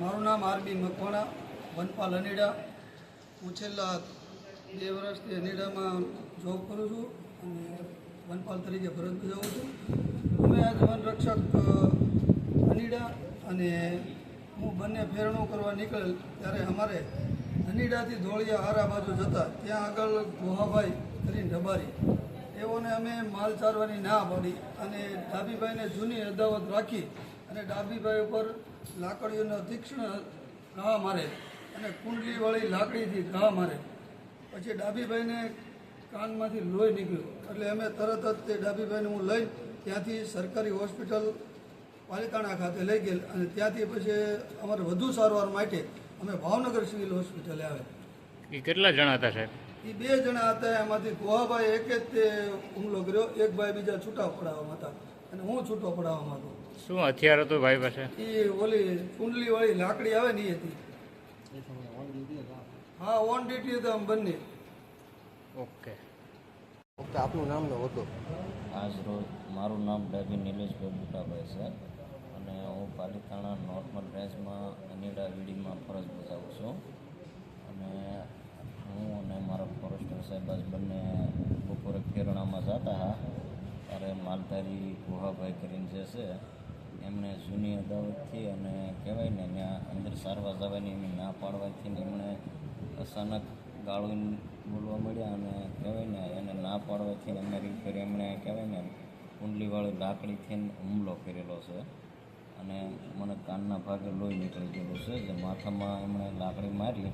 મારું નામ આરબી મકવાણા, વનપાલ અનેડા. હું છેલ્લા બે વર્ષથી અનેડામાં જોબ કરું છું અને વનપાલ તરીકે ફરજ બજાવું છું. અમે આજ વનરક્ષક અનેડા અને હું બંને ફેરણો કરવા નીકળેલ ત્યારે અમારે અનીડાથી ધોળિયા આરા બાજુ જતા ત્યાં આગળ ગોહાભાઈ કરીને રબારી. એઓને અમે માલ ચારવાની ના પાડી અને ડાબીભાઈને જૂની અદાવત રાખી અને ડાબીભાઈ ઉપર લાકડીઓનો તીક્ષ્ણ ઘા મારે અને કુંડલીવાળી લાકડીથી ઘા મારે. પછી ડાબીભાઈને કાનમાંથી લોહી નીકળ્યું. એટલે અમે તરત જ તે ડાબીભાઈને હું લઈ ત્યાંથી સરકારી હોસ્પિટલ પાલિતાણા ખાતે લઈ ગયેલ. અને ત્યાંથી પછી અમારે વધુ સારવાર માટે અમે ભાવનગર સિવિલ હોસ્પિટલે આવે. એ કેટલા જણા હતા સાહેબ? એ બે જણા હતા. એમાંથી ગોહાભાઈ એક જ તે હુમલો કર્યો. એક ભાઈ બીજા છૂટા પડાવવામાં હતા. અને હું છૂટો પડાવવામાં માંગુ. શું હથિયાર હતું ભાઈ પાસે? એ ઓલી કુંડલીવાળી લાકડી આવે ને એ હતી. હા ઓન ડ્યુટી હતા આમ બંને. ઓકે. ઓકે આપનું નામ ને હોદ્દો. આજ રોજ મારું નામ ડાબી નિલેશભાઈ બુટાભાઈ છે અને હું પાલિતાણા નોર્મલ રેન્જમાં અનીડા વીડીમાં ફરજ બજાવું છું. અને હું અને મારા ફોરેસ્ટર સાહેબ આજ બંને બપોરે કેરણામાં જતા હા. ત્યારે માલધારી ગુહાભાઈ કરીને જે છે, એમણે જૂની અદાવતથી અને કહેવાય ને, ત્યાં અંદર સારવાર જવાની એમની ના પાડવાથી એમણે અચાનક ગાળું બોલવા મળ્યા અને કહેવાય ને, એને ના પાડવાથી એમને રીત એમણે કહેવાય ને, કુંડલીવાળી લાકડીથી હુમલો કરેલો છે. અને મને કાનના ભાગે લોહી નીકળી ગયેલું છે, જે માથામાં એમણે લાકડી મારી,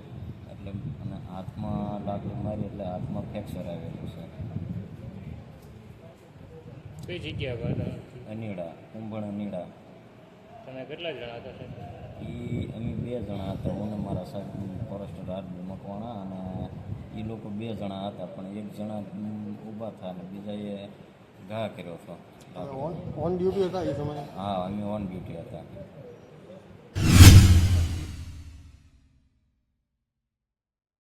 એટલે અને હાથમાં લાકડી મારી, એટલે હાથમાં ફ્રેક્ચર આવેલું છે. કઈ જગ્યા પર? હતા અનીડા કુંભણ અનીડા. તમે કેટલા જણા હતા સાહેબ? એ અમે બે જણા હતા હું ને મારા સાહેબ ફોરેસ્ટર આરબી મકવાણા અને એ લોકો બે જણા હતા પણ એક જણા ઊભા થયા અને બીજાએ ઘા કર્યો હતો. ઓન ઓન ડ્યુટી હતા એ સમયે? હા અમે ઓન ડ્યુટી હતા.